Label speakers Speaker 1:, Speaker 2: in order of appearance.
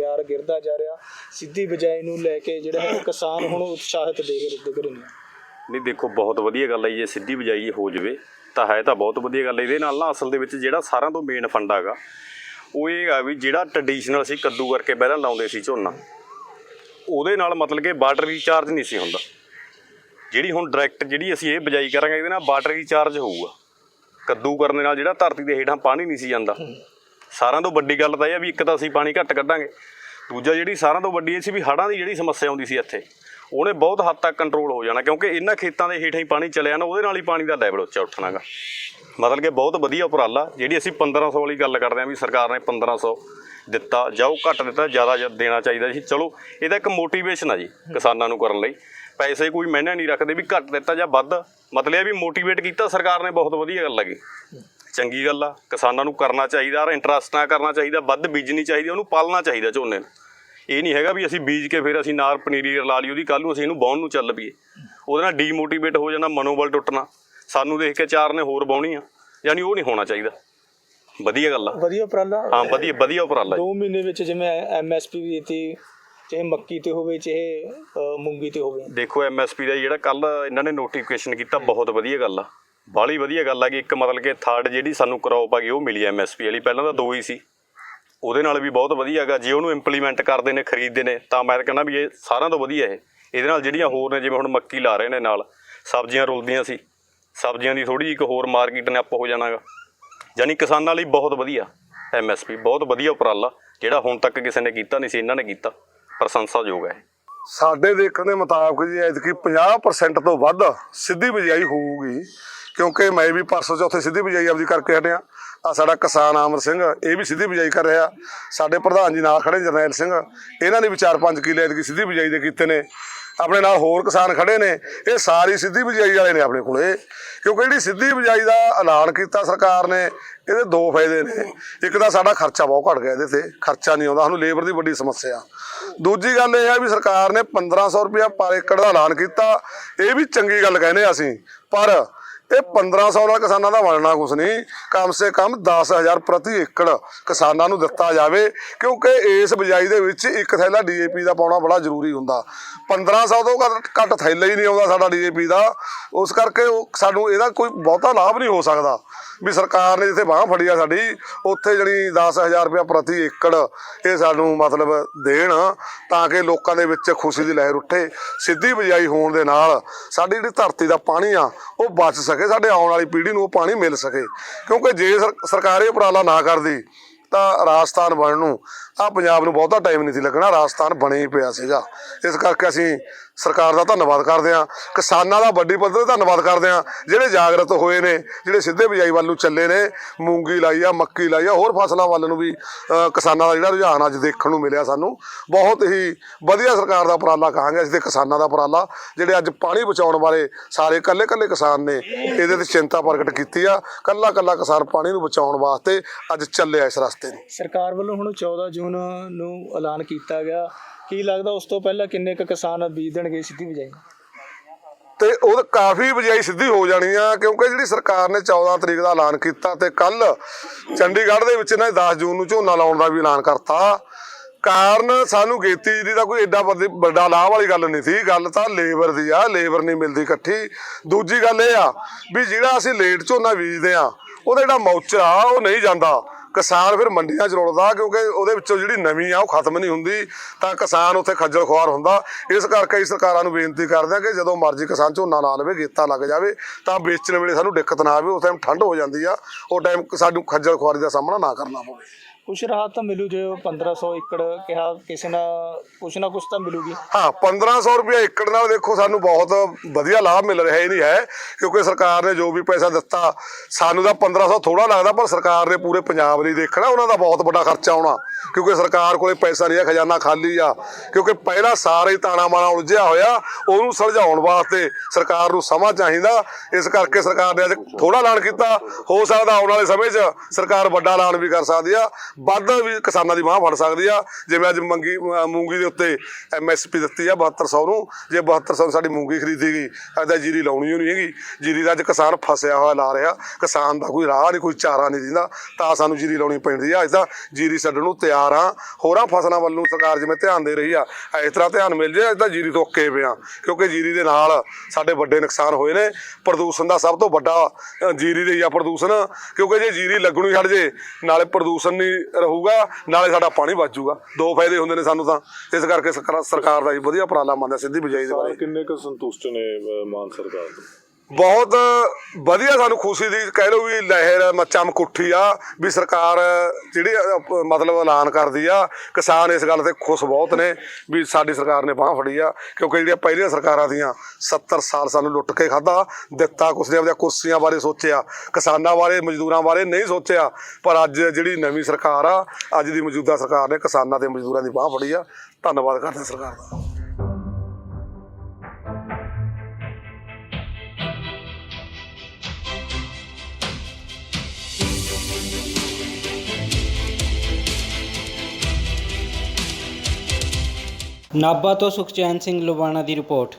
Speaker 1: ਮਿਆਰ ਗਿਰਦਾ ਜਾ ਰਿਹਾ, ਸਿੱਧੀ ਬਿਜਾਈ ਨੂੰ ਲੈ ਕੇ ਜਿਹੜਾ ਹੈ ਕਿਸਾਨ ਹੁਣ ਉਤਸ਼ਾਹਿਤ ਦੇਖ ਦਿਖ ਰਹੇ ਨੇ।
Speaker 2: ਨਹੀਂ, ਦੇਖੋ, ਬਹੁਤ ਵਧੀਆ ਗੱਲ ਹੈ ਜੇ ਸਿੱਧੀ ਬਜਾਈ ਹੋ ਜਵੇ, ਤਾਂ ਹੈ ਤਾਂ ਬਹੁਤ ਵਧੀਆ ਗੱਲ ਹੈ ਇਹਦੇ ਨਾਲ ਨਾ ਅਸਲ ਦੇ ਵਿੱਚ ਜਿਹੜਾ ਸਾਰਿਆਂ ਤੋਂ ਮੇਨ ਫੰਡਾ ਹੈਗਾ, ਉਹ ਇਹ ਆ ਵੀ ਜਿਹੜਾ ਟ੍ਰੈਡੀਸ਼ਨਲ ਸੀ, ਕੱਦੂ ਕਰਕੇ ਪਹਿਲਾਂ ਲਾਉਂਦੇ ਸੀ ਝੋਨਾ, ਉਹਦੇ ਨਾਲ ਮਤਲਬ ਕਿ ਵਾਟਰ ਰੀਚਾਰਜ ਨਹੀਂ ਸੀ ਹੁੰਦਾ। ਜਿਹੜੀ ਹੁਣ ਡਾਇਰੈਕਟ ਜਿਹੜੀ ਅਸੀਂ ਇਹ ਬਜਾਈ ਕਰਾਂਗੇ, ਇਹਦੇ ਨਾਲ ਵਾਟਰ ਰੀਚਾਰਜ ਹੋਊਗਾ। ਕੱਦੂ ਕਰਨ ਦੇ ਨਾਲ ਜਿਹੜਾ ਧਰਤੀ ਦੇ ਹੇਠਾਂ ਪਾਣੀ ਨਹੀਂ ਸੀ ਜਾਂਦਾ। ਸਾਰਿਆਂ ਤੋਂ ਵੱਡੀ ਗੱਲ ਤਾਂ ਇਹ ਆ ਵੀ ਇੱਕ ਤਾਂ ਅਸੀਂ ਪਾਣੀ ਘੱਟ ਕੱਢਾਂਗੇ। ਦੂਜਾ ਜਿਹੜੀ ਸਾਰਿਆਂ ਤੋਂ ਵੱਡੀ ਇਹ ਸੀ ਵੀ ਹੜ੍ਹਾਂ ਦੀ ਜਿਹੜੀ ਸਮੱਸਿਆ ਆਉਂਦੀ ਸੀ ਇੱਥੇ, ਉਹਨੇ ਬਹੁਤ ਹੱਦ ਤੱਕ ਕੰਟਰੋਲ ਹੋ ਜਾਣਾ ਕਿਉਂਕਿ ਇਹਨਾਂ ਖੇਤਾਂ ਦੇ ਹੇਠਾਂ ਹੀ ਪਾਣੀ ਚਲਿਆ ਨਾ, ਉਹਦੇ ਨਾਲ ਹੀ ਪਾਣੀ ਦਾ ਲੈਵਲ ਉੱਚਾ ਉੱਠਣਾਗਾ ਮਤਲਬ ਕਿ ਬਹੁਤ ਵਧੀਆ ਉਪਰਾਲਾ, ਜਿਹੜੀ ਅਸੀਂ 1500 ਵਾਲੀ ਗੱਲ ਕਰਦੇ ਆਂ ਵੀ ਸਰਕਾਰ ਨੇ 1500 ਦਿੱਤਾ ਜਾਂ ਉਹ ਘੱਟ ਦਿੱਤਾ, ਜ਼ਿਆਦਾ ਦੇਣਾ ਚਾਹੀਦਾ ਸੀ। ਚਲੋ, ਇਹਦਾ ਇੱਕ ਮੋਟੀਵੇਸ਼ਨ ਆ ਜੀ ਕਿਸਾਨਾਂ ਨੂੰ ਕਰਨ ਲਈ। ਪੈਸੇ ਕੋਈ ਮਹਿਨਾ ਨਹੀਂ ਰੱਖਦੇ ਵੀ ਘੱਟ ਦਿੱਤਾ ਜਾਂ ਵੱਧ। ਮਤਲਬ ਇਹ ਵੀ ਮੋਟੀਵੇਟ ਕੀਤਾ, ਸਰਕਾਰ ਨੇ ਬਹੁਤ ਵਧੀਆ ਗੱਲ ਲੱਗੀ ਚੰਗੀ ਗੱਲ ਆ ਕਿਸਾਨਾਂ ਨੂੰ ਕਰਨਾ ਚਾਹੀਦਾ ਔਰ ਇੰਟਰਸਟ ਨਾਲ ਕਰਨਾ ਚਾਹੀਦਾ ਵੱਧ ਬੀਜਣੀ ਚਾਹੀਦੀ ਉਹਨੂੰ ਪਾਲਣਾ ਚਾਹੀਦਾ ਝੋਨੇ ਨੂੰ। ਇਹ ਨਹੀਂ ਹੈਗਾ ਵੀ ਅਸੀਂ ਬੀਜ ਕੇ ਫਿਰ ਅਸੀਂ ਨਾਰ ਪਨੀਰੀ ਰਲਾ ਲਈ ਉਹਦੀ ਕੱਲ ਨੂੰ ਅਸੀਂ ਇਹਨੂੰ ਬਾਉਣ ਨੂੰ ਚੱਲ ਪਈਏ। ਉਹਦੇ ਨਾਲ ਡੀਮੋਟੀਵੇਟ ਹੋ ਜਾਣਾ ਮਨੋਬਲ ਟੁੱਟਣਾ। ਸਾਨੂੰ ਦੇਖ ਕੇ ਚਾਰ ਨੇ ਹੋਰ ਬਾਉਣੀ ਆ ਯਾਨੀ ਉਹ ਨਹੀਂ ਹੋਣਾ ਚਾਹੀਦਾ। ਵਧੀਆ ਗੱਲ ਆ।
Speaker 1: ਵਧੀਆ ਉਪਰਾਲਾ?
Speaker 2: ਹਾਂ ਵਧੀਆ ਵਧੀਆ ਉਪਰਾਲਾ ਜੀ।
Speaker 1: ਦੋ ਮਹੀਨੇ ਵਿੱਚ ਜਿਵੇਂ ਐਮਐਸਪੀ ਵੀ ਦਿੱਤੀ ਚਾਹੇ ਮੱਕੀ ਤੇ ਹੋਵੇ ਚਾਹੇ ਮੂੰਗੀ ਤੇ ਹੋਵੇ।
Speaker 2: ਦੇਖੋ ਐਮਐਸਪੀ ਦਾ ਜਿਹੜਾ ਕੱਲ ਇਹਨਾਂ ਨੇ ਨੋਟੀਫਿਕੇਸ਼ਨ ਕੀਤਾ ਬਹੁਤ ਵਧੀਆ ਗੱਲ ਆ। ਬਾਹਲੀ ਵਧੀਆ ਗੱਲ ਆ ਕਿ ਇੱਕ ਮਤਲਬ ਕਿ ਥਰਡ ਜਿਹੜੀ ਸਾਨੂੰ ਕ੍ਰੌਪ ਆ ਗਈ ਉਹ ਮਿਲੀ ਐਮਐਸਪੀ ਵਾਲੀ। ਪਹਿਲਾਂ ਤਾਂ ਦੋ ਹੀ ਸੀ। ਉਹਦੇ ਨਾਲ ਵੀ ਬਹੁਤ ਵਧੀਆ ਹੈਗਾ ਜੇ ਉਹਨੂੰ ਇੰਪਲੀਮੈਂਟ ਕਰਦੇ ਨੇ, ਖਰੀਦਦੇ ਨੇ, ਤਾਂ ਮੈਂ ਤਾਂ ਕਹਿੰਦਾ ਵੀ ਇਹ ਸਾਰਿਆਂ ਤੋਂ ਵਧੀਆ ਇਹ। ਇਹਦੇ ਨਾਲ ਜਿਹੜੀਆਂ ਹੋਰ ਨੇ, ਜਿਵੇਂ ਹੁਣ ਮੱਕੀ ਲਾ ਰਹੇ ਨੇ ਨਾਲ, ਸਬਜ਼ੀਆਂ ਰੁਲਦੀਆਂ ਸੀ। ਸਬਜ਼ੀਆਂ ਦੀ ਥੋੜੀ ਜਿਹੀ ਇੱਕ ਹੋਰ ਮਾਰਕੀਟ ਨੇ ਅਪ ਹੋ ਜਾਣਾਗਾ ਯਾਨੀ ਕਿਸਾਨਾਂ ਲਈ ਬਹੁਤ ਵਧੀਆ ਐਮਐਸਪੀ ਬਹੁਤ ਵਧੀਆ ਉਪਰਾਲਾ, ਜਿਹੜਾ ਹੁਣ ਤੱਕ ਕਿਸੇ ਨੇ ਕੀਤਾ ਨਹੀਂ ਸੀ, ਇਹਨਾਂ ਨੇ ਕੀਤਾ। ਪ੍ਰਸ਼ੰਸਾਯੋਗ ਹੈ ਇਹ।
Speaker 3: ਸਾਡੇ ਦੇਖਣ ਦੇ ਮੁਤਾਬਕ ਜੀ, ਐਤਕੀ 50% ਤੋਂ ਵੱਧ ਸਿੱਧੀ ਬਿਜਾਈ ਹੋਊਗੀ। ਕਿਉਂਕਿ ਮੈਂ ਵੀ ਪਰਸੋਂ ਚੌਥੇ ਸਿੱਧੀ ਬਿਜਾਈ ਆਪਦੀ ਕਰਕੇ ਹਟਿਆ। ਆ ਸਾਡਾ ਕਿਸਾਨ ਆਮਰ ਸਿੰਘ, ਇਹ ਵੀ ਸਿੱਧੀ ਬਿਜਾਈ ਕਰ ਰਿਹਾ। ਸਾਡੇ ਪ੍ਰਧਾਨ ਜੀ ਨਾਲ ਖੜੇ ਜਰਨੈਲ ਸਿੰਘ, ਇਹਨਾਂ ਨੇ ਵੀ 4-5 ਕਿੱਲੇ ਐਤਕੀ ਸਿੱਧੀ ਬਿਜਾਈ ਦੇ ਕੀਤੇ ਨੇ। ਆਪਣੇ ਨਾਲ ਹੋਰ ਕਿਸਾਨ ਖੜੇ ਨੇ, ਇਹ ਸਾਰੀ ਸਿੱਧੀ ਬਿਜਾਈ ਵਾਲੇ ਨੇ ਆਪਣੇ ਕੋਲੇ। ਕਿਉਂਕਿ ਜਿਹੜੀ ਸਿੱਧੀ ਬਿਜਾਈ ਦਾ ਐਲਾਨ ਕੀਤਾ ਸਰਕਾਰ ਨੇ, ਇਹਦੇ ਦੋ ਫਾਇਦੇ ਨੇ। ਇੱਕ ਤਾਂ ਸਾਡਾ ਖਰਚਾ ਬਹੁਤ ਘਟ ਗਿਆ ਇਹਦੇ ਤੇ, ਖਰਚਾ ਨਹੀਂ ਆਉਂਦਾ। ਸਾਨੂੰ ਲੇਬਰ ਦੀ ਵੱਡੀ ਸਮੱਸਿਆ। ਦੂਜੀ ਗੱਲ ਇਹ ਹੈ ਵੀ ਸਰਕਾਰ ਨੇ 1500 ਰੁਪਇਆ ਪਰ ਏਕੜ ਦਾ ਐਲਾਨ ਕੀਤਾ। ਇਹ ਵੀ ਚੰਗੀ ਗੱਲ ਕਹਿੰਦੇ ਅਸੀਂ। ਪਰ ਇਹ 1500 ਨਾਲ ਕਿਸਾਨਾਂ ਦਾ ਬਣਨਾ ਕੁਛ ਨਹੀਂ। ਕਮ ਸੇ ਕਮ 10000 ਪ੍ਰਤੀ ਏਕੜ ਕਿਸਾਨਾਂ ਨੂੰ ਦਿੱਤਾ ਜਾਵੇ, ਕਿਉਂਕਿ ਇਸ ਬਿਜਾਈ ਦੇ ਵਿੱਚ ਇੱਕ ਥੈਲਾ ਡੀਏਪੀ ਦਾ ਪਾਉਣਾ ਬੜਾ ਜ਼ਰੂਰੀ ਹੁੰਦਾ। 1500 ਤੋਂ ਘੱਟ- ਘੱਟ ਥੈਲਾ ਹੀ ਨਹੀਂ ਆਉਂਦਾ ਸਾਡਾ ਡੀਏਪੀ ਦਾ। ਉਸ ਕਰਕੇ ਉਹ ਸਾਨੂੰ ਇਹਦਾ ਕੋਈ ਬਹੁਤਾ ਲਾਭ ਨਹੀਂ ਹੋ ਸਕਦਾ। ਵੀ ਸਰਕਾਰ ਨੇ ਜਿੱਥੇ ਬਾਹ ਫੜੀ ਆ ਸਾਡੀ, ਉੱਥੇ ਜਿਹੜੀ 10000 ਰੁਪਇਆ ਪ੍ਰਤੀ ਏਕੜ ਇਹ ਸਾਨੂੰ ਮਤਲਬ ਦੇਣ ਤਾਂ ਕਿ ਲੋਕਾਂ ਦੇ ਵਿੱਚ ਖੁਸ਼ੀ ਦੀ ਲਹਿਰ ਉੱਠੇ। ਸਿੱਧੀ ਬਿਜਾਈ ਹੋਣ ਦੇ ਨਾਲ ਸਾਡੀ ਜਿਹੜੀ ਧਰਤੀ ਦਾ ਪਾਣੀ ਆ, ਉਹ ਬਚ ਸਕੇ, ਸਾਡੇ ਆਉਣ ਵਾਲੀ ਪੀੜ੍ਹੀ ਨੂੰ ਉਹ ਪਾਣੀ ਮਿਲ ਸਕੇ। ਕਿਉਂਕਿ ਜੇ ਸਰ- ਸਰਕਾਰ ਇਹ ਉਪਰਾਲਾ ਨਾ ਕਰਦੀ ਤਾਂ ਰਾਜਸਥਾਨ ਬਣਨ ਨੂੰ ਆ ਪੰਜਾਬ ਨੂੰ ਬਹੁਤਾ ਟਾਈਮ ਨਹੀਂ ਸੀ ਲੱਗਣਾ, ਰਾਜਸਥਾਨ ਬਣੇ ਹੀ ਪਿਆ ਸੀਗਾ। ਇਸ ਕਰਕੇ ਅਸੀਂ ਸਰਕਾਰ ਦਾ ਧੰਨਵਾਦ ਕਰਦੇ ਹਾਂ। ਕਿਸਾਨਾਂ ਦਾ ਵੱਡੀ ਪੱਧਰ ਤੇ ਧੰਨਵਾਦ ਕਰਦੇ ਹਾਂ। ਜਿਹੜੇ ਜਾਗਰਤ ਹੋਏ ਨੇ, ਜਿਹੜੇ ਸਿੱਧੇ ਬਿਜਾਈ ਵੱਲ ਨੂੰ ਚੱਲੇ ਨੇ, ਮੂੰਗੀ ਲਾਈ ਆ, ਮੱਕੀ ਲਾਈ ਆ, ਹੋਰ ਫਸਲਾਂ ਵੱਲ ਨੂੰ ਵੀ ਕਿਸਾਨਾਂ ਦਾ ਜਿਹੜਾ ਰੁਝਾਨ ਅੱਜ ਦੇਖਣ ਨੂੰ ਮਿਲਿਆ ਸਾਨੂੰ। ਬਹੁਤ ਹੀ ਵਧੀਆ ਸਰਕਾਰ ਦਾ ਉਪਰਾਲਾ ਕਹਾਂਗੇ ਅਸੀਂ ਤੇ ਕਿਸਾਨਾਂ ਦਾ ਉਪਰਾਲਾ, ਜਿਹੜੇ ਅੱਜ ਪਾਣੀ ਬਚਾਉਣ ਵਾਲੇ ਸਾਰੇ ਇਕੱਲੇ ਇਕੱਲੇ ਕਿਸਾਨ ਨੇ, ਇਹਦੇ ਤੇ ਚਿੰਤਾ ਪ੍ਰਗਟ ਕੀਤੀ ਆ। ਕੱਲਾ ਕੱਲਾ ਕਿਸਾਨ ਪਾਣੀ ਨੂੰ ਬਚਾਉਣ ਵਾਸਤੇ ਅੱਜ ਚੱਲਿਆ ਇਸ ਰਸਤੇ ਨੂੰ।
Speaker 1: ਸਰਕਾਰ ਵੱਲੋਂ ਹੁਣ 14 ਜੂਨ ਨੂੰ ਐਲਾਨ ਕੀਤਾ ਗਿਆ। ਕੀ ਲੱਗਦਾ ਉਸ ਤੋਂ ਪਹਿਲਾਂ ਕਿੰਨੇ ਕੁ ਕਿਸਾਨ ਬੀਜ ਦੇਣਗੇ ਸਿੱਧੀ ਬਿਜਾਈ
Speaker 3: ਤੇ ਉਹ ਕਾਫੀ ਬਜਾਈ ਸਿੱਧੀ ਹੋ ਜਾਣੀ ਆ, ਕਿਉਂਕਿ ਜਿਹੜੀ ਸਰਕਾਰ ਨੇ 14 ਤਰੀਕ ਦਾ ਐਲਾਨ ਕੀਤਾ ਤੇ ਕੱਲ ਚੰਡੀਗੜ੍ਹ ਦੇ ਵਿੱਚ ਇਹਨਾਂ 10 ਜੂਨ ਨੂੰ ਝੋਨਾ ਲਾਉਣ ਦਾ ਵੀ ਐਲਾਨ ਕਰਤਾ। ਕਾਰਨ ਸਾਨੂੰ ਖੇਤੀ ਦੀ ਤਾਂ ਕੋਈ ਐਡਾ ਵੱਡਾ ਲਾਭ ਵਾਲੀ ਗੱਲ ਨਹੀਂ ਸੀ, ਗੱਲ ਤਾਂ ਲੇਬਰ ਦੀ ਆ, ਲੇਬਰ ਨਹੀਂ ਮਿਲਦੀ ਇਕੱਠੀ। ਦੂਜੀ ਗੱਲ ਇਹ ਆ ਵੀ ਜਿਹੜਾ ਅਸੀਂ ਲੇਟ ਝੋਨਾ ਬੀਜਦੇ ਆ, ਉਹਦਾ ਜਿਹੜਾ ਮੌਚਾ ਆ, ਉਹ ਨਹੀਂ ਜਾਂਦਾ। ਕਿਸਾਨ ਫਿਰ ਮੰਡੀਆਂ 'ਚ ਰੁਲਦਾ ਕਿਉਂਕਿ ਉਹਦੇ ਵਿੱਚੋਂ ਜਿਹੜੀ ਨਵੀਂ ਆ ਉਹ ਖਤਮ ਨਹੀਂ ਹੁੰਦੀ, ਤਾਂ ਕਿਸਾਨ ਉੱਥੇ ਖੱਜਲ ਖੁਆਰ ਹੁੰਦਾ। ਇਸ ਕਰਕੇ ਅਸੀਂ ਸਰਕਾਰਾਂ ਨੂੰ ਬੇਨਤੀ ਕਰਦੇ ਹਾਂ ਕਿ ਜਦੋਂ ਮਰਜ਼ੀ ਕਿਸਾਨ ਝੋਨਾ ਲਾ ਲਵੇ, ਗੇਤਾ ਲੱਗ ਜਾਵੇ, ਤਾਂ ਵੇਚਣ ਵੇਲੇ ਸਾਨੂੰ ਦਿੱਕਤ ਨਾ ਆਵੇ, ਉਸ ਟਾਈਮ ਠੰਡ ਹੋ ਜਾਂਦੀ ਆ, ਉਹ ਟਾਈਮ ਸਾਨੂੰ ਖੱਜਲ ਖੁਆਰੀ ਦਾ ਸਾਹਮਣਾ ਨਾ ਕਰਨਾ ਪਵੇ।
Speaker 1: ਕੁਛ ਰਾਹਤ ਤਾਂ ਮਿਲੂ ਜੇ 1500 ਏਕੜ ਕਿਹਾ ਕਿਸੇ ਨਾਲ, ਕੁਛ ਨਾ ਕੁਛ ਤਾਂ ਮਿਲੂਗੀ।
Speaker 3: ਹਾਂ 1500 ਰੁਪਏ ਏਕੜ ਨਾਲ ਦੇਖੋ ਸਾਨੂੰ ਬਹੁਤ ਵਧੀਆ ਲਾਭ ਮਿਲ ਰਿਹਾ ਹੀ ਨਹੀਂ ਹੈ ਕਿਉਂਕਿ ਸਰਕਾਰ ਨੇ ਜੋ ਵੀ ਪੈਸਾ ਦਿੱਤਾ, ਸਾਨੂੰ ਤਾਂ 1500 ਥੋੜਾ ਲੱਗਦਾ, ਪਰ ਸਰਕਾਰ ਨੇ ਪੂਰੇ ਪੰਜਾਬ ਲਈ ਦੇਖਣਾ, ਉਹਨਾਂ ਦਾ ਬਹੁਤ ਵੱਡਾ ਖਰਚਾ ਆਉਣਾ, ਕਿਉਂਕਿ ਸਰਕਾਰ ਕੋਲੇ ਪੈਸਾ ਨਹੀਂ ਆ ਖਜ਼ਾਨਾ ਖਾਲੀ ਆ, ਕਿਉਂਕਿ ਪਹਿਲਾਂ ਸਾਰੇ ਹੀ ਤਾਣਾ ਮਾਣਾ ਉਲਝਿਆ ਹੋਇਆ, ਉਹਨੂੰ ਸੁਲਝਾਉਣ ਵਾਸਤੇ ਸਰਕਾਰ ਨੂੰ ਸਮਾਂ ਚਾਹੀਦਾ, ਇਸ ਕਰਕੇ ਸਰਕਾਰ ਨੇ ਅੱਜ ਥੋੜਾ ਐਲਾਨ ਕੀਤਾ, ਹੋ ਸਕਦਾ ਆਉਣ ਵਾਲੇ ਸਮੇਂ 'ਚ ਸਰਕਾਰ ਵੱਡਾ ਐਲਾਨ ਵੀ ਕਰ ਸਕਦੀ ਆ ਵੱਧ ਵੀ ਕਿਸਾਨਾਂ ਦੀ ਬਾਹ ਫੜ ਸਕਦੀ ਆ। ਜਿਵੇਂ ਅੱਜ ਮੰਗੀ ਅਹ ਮੂੰਗੀ ਦੇ ਉੱਤੇ ਐਮਐਸਪੀ ਦਿੱਤੀ ਆ 7200 ਨੂੰ ਜੇ 7200 ਨੂੰ ਸਾਡੀ ਮੂੰਗੀ ਖਰੀਦੀ ਗਈ ਅੱਜ ਜੀਰੀ ਲਾਉਣੀ ਓ ਨਹੀਂ ਹੈਗੀ। ਜੀਰੀ ਦਾ ਅੱਜ ਕਿਸਾਨ ਫਸਿਆ ਹੋਇਆ ਲਾ ਰਿਹਾ ਕਿਸਾਨ ਦਾ ਕੋਈ ਰਾਹ ਨਹੀਂ ਕੋਈ ਚਾਰਾ ਨਹੀਂ ਦਿੰਦਾ ਤਾਂ ਸਾਨੂੰ ਜੀਰੀ ਲਾਉਣੀ ਪੈਂਦੀ ਆ। ਅੱਜ ਤਾਂ ਜੀਰੀ ਛੱਡਣ ਨੂੰ ਤਿਆਰ ਤਿਆਰ ਆ। ਹੋਰਾਂ ਫਸਲਾਂ ਵੱਲੋਂ ਸਰਕਾਰ ਜਿਵੇਂ ਧਿਆਨ ਦੇ ਰਹੀ ਆ ਇਸ ਤਰ੍ਹਾਂ ਧਿਆਨ ਮਿਲ ਜੇ ਤਾਂ ਜੀਰੀ ਤੋਂ ਅੱਕੇ ਪਏ ਆ। ਕਿਉਂਕਿ ਜੀਰੀ ਦੇ ਨਾਲ ਸਾਡੇ ਵੱਡੇ ਨੁਕਸਾਨ ਹੋਏ ਨੇ। ਪ੍ਰਦੂਸ਼ਣ ਦਾ ਸਭ ਤੋਂ ਵੱਡਾ ਅ, ਜੀਰੀ ਦੇ ਹੀ ਆ ਪ੍ਰਦੂਸ਼ਣ। ਕਿਉਂਕਿ ਜੇ ਜੀਰੀ ਲੱਗਣੋਂ ਛੱਡ ਜੇ ਨਾਲੇ ਪ੍ਰਦੂਸ਼ਣ ਨਹੀਂ ਰਹੂਗਾ, ਨਾਲੇ ਸਾਡਾ ਪਾਣੀ ਬਚੂਗਾ ਦੋ ਫਾਇਦੇ ਹੁੰਦੇ ਨੇ ਸਾਨੂੰ ਤਾਂ। ਇਸ ਕਰਕੇ ਸਰਕਾਰ- ਦਾ ਜੀ ਵਧੀਆ ਉਪਰਾਲਾ ਮੰਨਦਾ, ਸਿੱਧੀ ਬਿਜਾਈ ਦੇ ਬਾਰੇ।
Speaker 4: ਕਿੰਨੇ ਕੁ ਸੰਤੁਸ਼ਟ ਨੇ ਮਾਨ ਸਰਕਾਰ ਤੋਂ?
Speaker 3: ਬਹੁਤ ਵਧੀਆ ਸਾਨੂੰ ਖੁਸ਼ੀ ਦੀ ਕਹਿ ਲਓ ਵੀ ਲਹਿਰ ਮੱਚਾ ਮਕੁੱਠੀ ਆ ਵੀ ਸਰਕਾਰ ਜਿਹੜੀ ਅ, ਮਤਲਬ ਐਲਾਨ ਕਰਦੀ ਆ ਕਿਸਾਨ ਇਸ ਗੱਲ ਤੇ ਖੁਸ਼ ਬਹੁਤ ਨੇ ਵੀ ਸਾਡੀ ਸਰਕਾਰ ਨੇ ਬਾਹ ਫੜੀ ਆ ਕਿਉਂਕਿ ਜਿਹੜੀਆਂ ਪਹਿਲੀਆਂ ਸਰਕਾਰਾਂ ਦੀਆਂ 70 ਸਾਲ ਸਾਨੂੰ ਲੁੱਟ ਕੇ ਖਾਦਾ ਦਿੱਤਾ ਕੁਛ ਨੇ ਆਪਣੀਆਂ ਕੁਰਸੀਆਂ ਬਾਰੇ ਸੋਚਿਆ ਕਿਸਾਨਾਂ ਬਾਰੇ ਮਜ਼ਦੂਰਾਂ ਬਾਰੇ ਨਹੀਂ ਸੋਚਿਆ ਪਰ ਅੱਜ ਜਿਹੜੀ ਨਵੀਂ ਸਰਕਾਰ ਆ ਅੱਜ ਦੀ ਮੌਜੂਦਾ ਸਰਕਾਰ ਨੇ ਕਿਸਾਨਾਂ ਤੇ ਮਜ਼ਦੂਰਾਂ ਦੀ ਬਾਹ ਫੜੀ ਆ ਧੰਨਵਾਦ ਕਰਦੇ ਸਰਕਾਰ ਦਾ।
Speaker 5: ਨਾਭਾ ਤੋਂ ਸੁਖਚੈਨ ਸਿੰਘ ਲੁਬਾਣਾ ਦੀ ਰਿਪੋਰਟ।